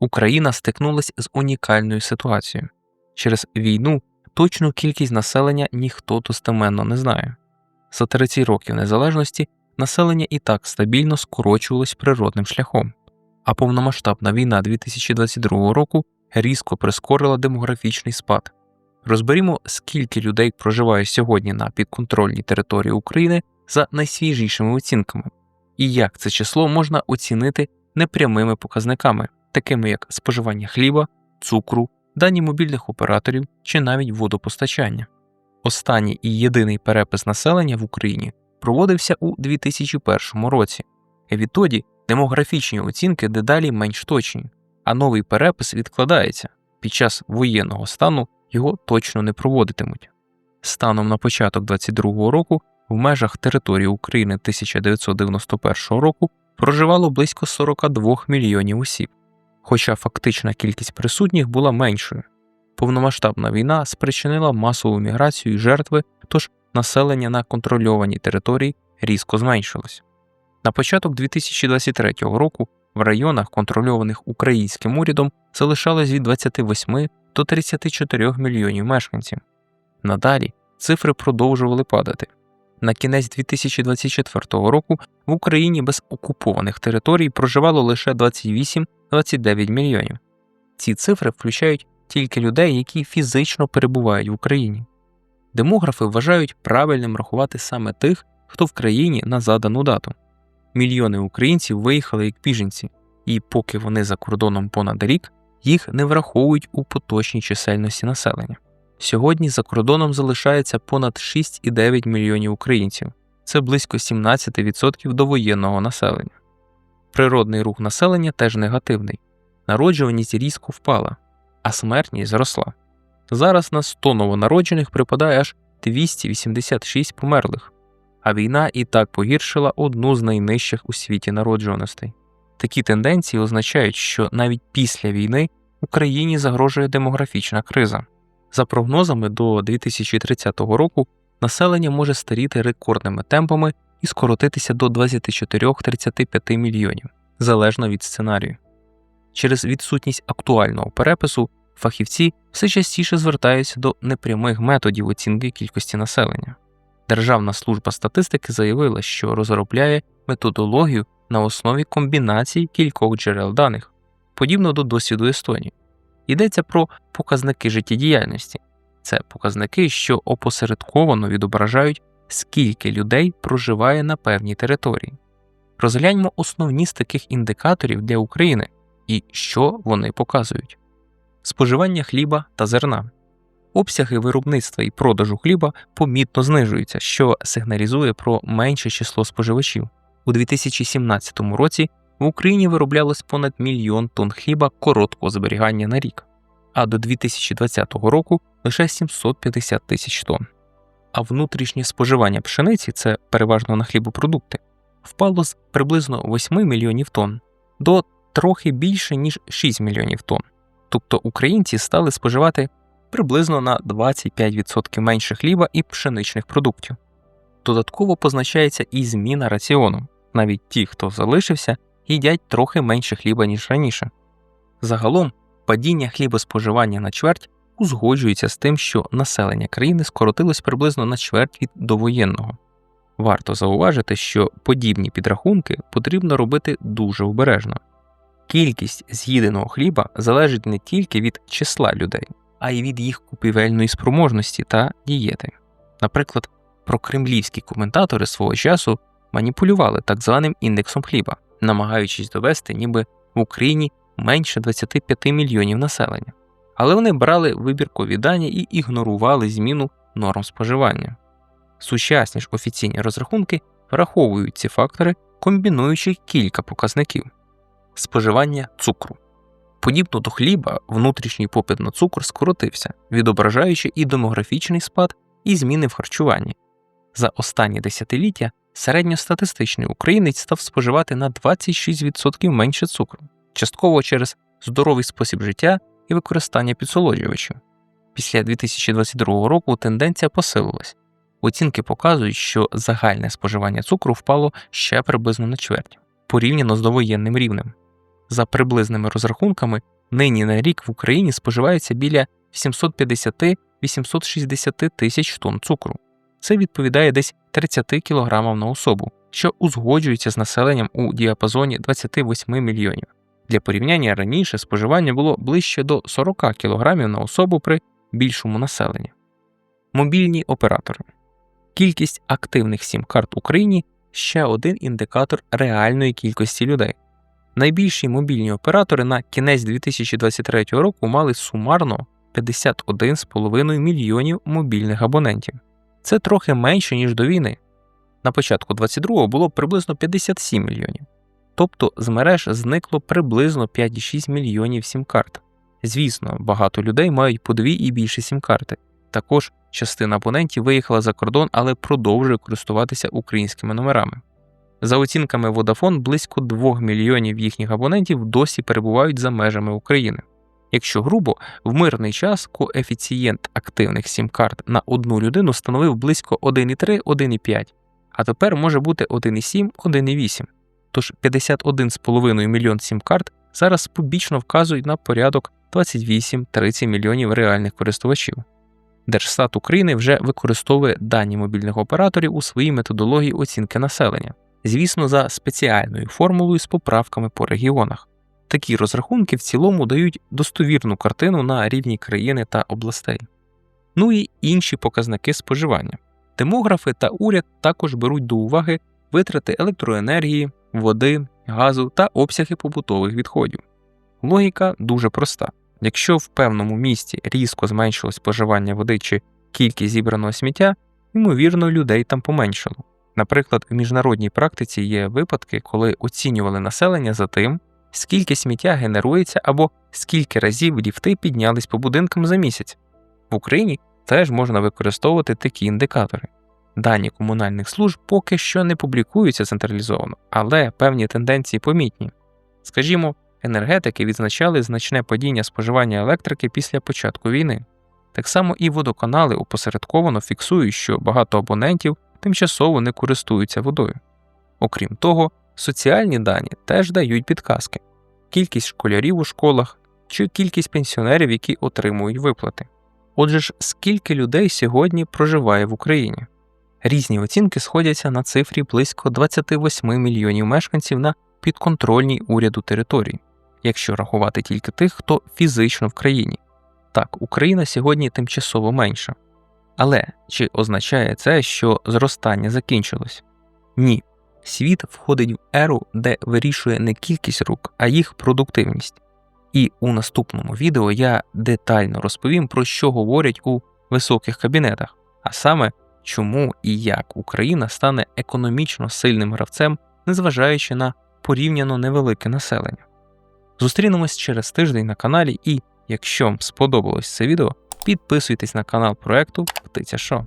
Україна стикнулася з унікальною ситуацією. Через війну точну кількість населення ніхто достеменно не знає. За 30 років незалежності населення і так стабільно скорочувалось природним шляхом, а повномасштабна війна 2022 року різко прискорила демографічний спад. Розберімо, скільки людей проживає сьогодні на підконтрольній території України за найсвіжішими оцінками, і як це число можна оцінити непрямими показниками, такими як споживання хліба, цукру, дані мобільних операторів чи навіть водопостачання. Останній і єдиний перепис населення в Україні проводився у 2001 році. Відтоді демографічні оцінки дедалі менш точні, а новий перепис відкладається. Під час воєнного стану його точно не проводитимуть. Станом на початок 2022 року в межах території України 1991 року проживало близько 42 мільйонів осіб, хоча фактична кількість присутніх була меншою. Повномасштабна війна спричинила масову міграцію і жертви, тож населення на контрольованій території різко зменшилось. На початок 2023 року в районах, контрольованих українським урядом, залишалось від 28 до 34 мільйонів мешканців. Надалі цифри продовжували падати. На кінець 2024 року в Україні без окупованих територій проживало лише 28-29 мільйонів. Ці цифри включають тільки людей, які фізично перебувають в Україні. Демографи вважають правильним рахувати саме тих, хто в країні на задану дату. Мільйони українців виїхали як біженці, і поки вони за кордоном понад рік, їх не враховують у поточній чисельності населення. Сьогодні за кордоном залишається понад 6,9 мільйонів українців, це близько 17% довоєнного населення. Природний рух населення теж негативний. Народжуваність різко впала, а смертність зросла. Зараз на 100 новонароджених припадає аж 286 померлих, а війна і так погіршила одну з найнижчих у світі народжуваностей. Такі тенденції означають, що навіть після війни Україні загрожує демографічна криза. За прогнозами, до 2030 року населення може старіти рекордними темпами і скоротитися до 24-35 мільйонів, залежно від сценарію. Через відсутність актуального перепису фахівці все частіше звертаються до непрямих методів оцінки кількості населення. Державна служба статистики заявила, що розробляє методологію на основі комбінацій кількох джерел даних, подібно до досвіду Естонії. Йдеться про показники життєдіяльності. Це показники, що опосередковано відображають, скільки людей проживає на певній території. Розгляньмо основні з таких індикаторів для України і що вони показують: споживання хліба та зерна. Обсяги виробництва і продажу хліба помітно знижуються, що сигналізує про менше число споживачів. У 2017 році в Україні вироблялось понад мільйон тонн хліба короткого зберігання на рік, а до 2020 року лише 750 тисяч тонн. А внутрішнє споживання пшениці це переважно на хлібопродукти, впало з приблизно 8 мільйонів тонн до трохи більше ніж 6 мільйонів тонн. Тобто українці стали споживати приблизно на 25% менше хліба і пшеничних продуктів. Додатково позначається і зміна раціону. Навіть ті, хто залишився, їдять трохи менше хліба, ніж раніше. Загалом, падіння хлібоспоживання на чверть узгоджується з тим, що населення країни скоротилось приблизно на чверть від довоєнного. Варто зауважити, що подібні підрахунки потрібно робити дуже обережно. Кількість з'їденого хліба залежить не тільки від числа людей, а й від їх купівельної спроможності та дієти. Наприклад, прокремлівські коментатори свого часу маніпулювали так званим індексом хліба, намагаючись довести, ніби в Україні менше 25 мільйонів населення. Але вони брали вибіркові дані і ігнорували зміну норм споживання. Сучасні ж офіційні розрахунки враховують ці фактори, комбінуючи кілька показників споживання цукру. Подібно до хліба, внутрішній попит на цукор скоротився, відображаючи і демографічний спад, і зміни в харчуванні. За останні десятиліття середньостатистичний українець став споживати на 26% менше цукру, частково через здоровий спосіб життя і використання підсолоджувачів. Після 2022 року тенденція посилилась. Оцінки показують, що загальне споживання цукру впало ще приблизно на чверть, порівняно з довоєнним рівнем. За приблизними розрахунками, нині на рік в Україні споживається біля 750-860 тисяч тонн цукру. Це відповідає десь 30 кг на особу, що узгоджується з населенням у діапазоні 28 мільйонів. Для порівняння раніше споживання було ближче до 40 кг на особу при більшому населенні. Мобільні оператори. Кількість активних сім-карт Україні ще один індикатор реальної кількості людей. Найбільші мобільні оператори на кінець 2023 року мали сумарно 51,5 мільйонів мобільних абонентів. Це трохи менше, ніж до війни. На початку 22-го було приблизно 57 мільйонів. Тобто з мереж зникло приблизно 5,6 мільйонів сім-карт. Звісно, багато людей мають по дві і більше сім-карти. Також частина абонентів виїхала за кордон, але продовжує користуватися українськими номерами. За оцінками Vodafone, близько 2 мільйонів їхніх абонентів досі перебувають за межами України. Якщо грубо, в мирний час коефіцієнт активних сім-карт на одну людину становив близько 1,3-1,5, а тепер може бути 1,7-1,8. Тож 51,5 мільйон сім-карт зараз побічно вказують на порядок 28-30 мільйонів реальних користувачів. Держстат України вже використовує дані мобільних операторів у своїй методології оцінки населення, звісно, за спеціальною формулою з поправками по регіонах. Такі розрахунки в цілому дають достовірну картину на рівні країни та областей. Ну і інші показники споживання. Демографи та уряд також беруть до уваги витрати електроенергії, води, газу та обсяги побутових відходів. Логіка дуже проста. Якщо в певному місті різко зменшилось споживання води чи кількість зібраного сміття, ймовірно, людей там поменшало. Наприклад, в міжнародній практиці є випадки, коли оцінювали населення за тим, скільки сміття генерується або скільки разів ліфти піднялись по будинкам за місяць. В Україні теж можна використовувати такі індикатори. Дані комунальних служб поки що не публікуються централізовано, але певні тенденції помітні. Скажімо, енергетики відзначали значне падіння споживання електрики після початку війни. Так само і водоканали опосередковано фіксують, що багато абонентів тимчасово не користуються водою. Окрім того, соціальні дані теж дають підказки: кількість школярів у школах чи кількість пенсіонерів, які отримують виплати. Отже ж, скільки людей сьогодні проживає в Україні? Різні оцінки сходяться на цифрі близько 28 мільйонів мешканців на підконтрольній уряду території, якщо рахувати тільки тих, хто фізично в країні. Так, Україна сьогодні тимчасово менша. Але чи означає це, що зростання закінчилось? Ні. Світ входить в еру, де вирішує не кількість рук, а їх продуктивність. І у наступному відео я детально розповім, про що говорять у високих кабінетах, а саме чому і як Україна стане економічно сильним гравцем, незважаючи на порівняно невелике населення. Зустрінемось через тиждень на каналі, і якщо вам сподобалось це відео, підписуйтесь на канал проекту Птиця Шо.